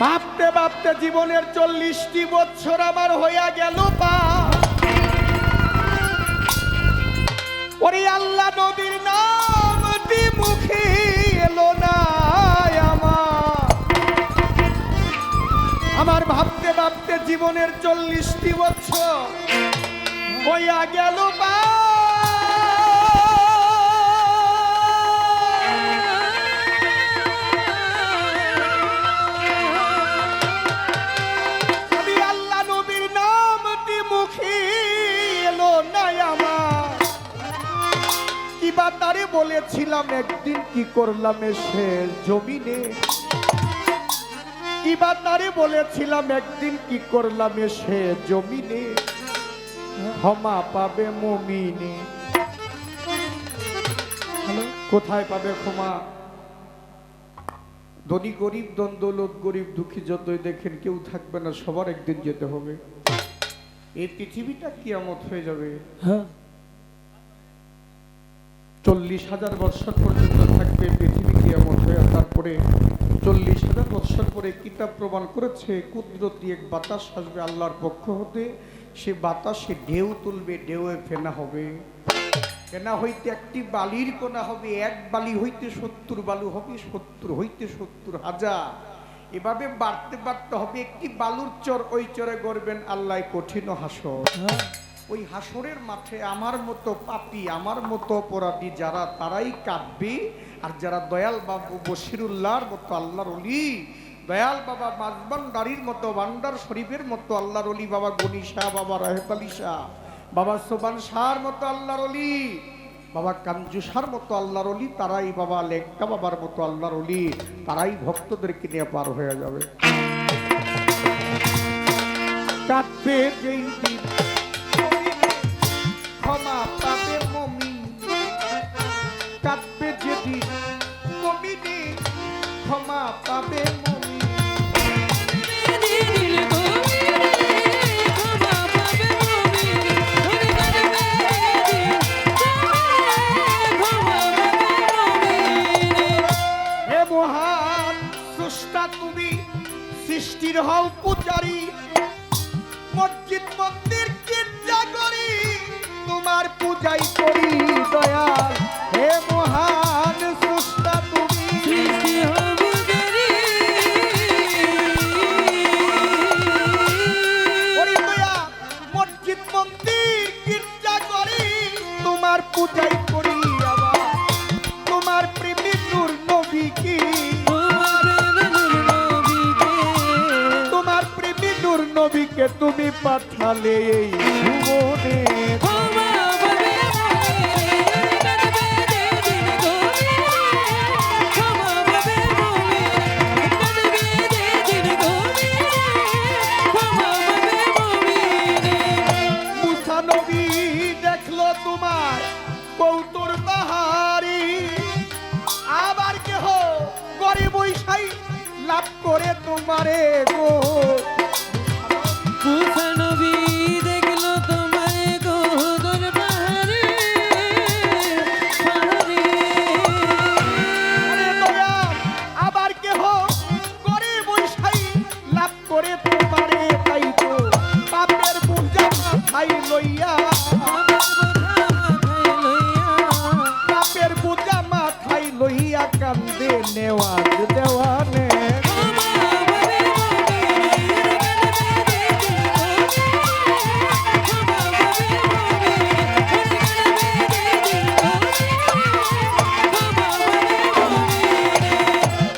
ভাবতে ভাবতে জীবনের চল্লিশটি বছর আমার হইয়া গেল পা। আল্লাহ, নবীর নামটি মুখে এলো না আমার। আমার ভাবতে ভাবতে জীবনের চল্লিশটি বছর হইয়া গেল পা। কিবা তারে বলেছিলাম একদিন কি করলাম সে জমিনে? কিবা তারে বলেছিলাম একদিন কি করলাম সে জমিনে? ক্ষমা পাবে মমিনে। কোথায় পাবে ক্ষমা? ধনী গরিব দ্বন্দ্বলোক গরিব দুঃখী যতই দেখেন কেউ থাকবে না সবার একদিন যেতে হবে। এই পৃথিবীটা কিয়ামত হয়ে যাবে। হ্যাঁ। চল্লিশ হাজার বৎসর পর্যন্ত থাকবে পৃথিবী কিয়ামত হয়ে তারপরে চল্লিশ হাজার বৎসর পরে কিতাব প্রমাণ করেছে, কুদরতি এক বাতাস আসবে আল্লাহর পক্ষ হতে। সে বাতাসে ঢেউ তুলবে, ঢেউয়ে ফেনা হবে। ফেনা হইতে একটি বালির কোনা হবে, এক বালি হইতে সত্তর বালু হবে, সত্তর হইতে সত্তর হাজার। এভাবে বাড়তে বাড়তে হবে, একটি বালুর চর ওই চরে গড়বেন আল্লাহ কঠিন হাসর। হ্যাঁ। ওই হাসরের মাঠে আমার মতো পাপি, আমার মতো অপরাধী যারা, তারাই কাঁদবে। আর যারা দয়াল বাবু বসিরুল্লাহর মতো আল্লাহর অলি দয়াল বাবা মাজবান দাড়ির মতো, বান্ডার শরীফের মতো আল্লাহর অলি বাবা গনি শাহ, বাবা রাহেত আলী শাহ, বাবা সোবান শাহর মতো আল্লাহর অলি বাবা কাঞ্জু শাহর মতো আল্লাহর অলি তারাই বাবা লেঙ্কা বাবার মতো আল্লাহর অলি তারাই ভক্তদেরকে নিয়ে পার হয়ে যাবে। কাঁদবে যেই সৃষ্টির হও পূজারি। মসজিদ মন্দির গির্জা করি তোমার পূজাই করি। নূর নবীকে তুমি পাঠালে এই ভুবনে। নবী দেখল তোমার কৌতুর loi a candele, eu abro, eu abro.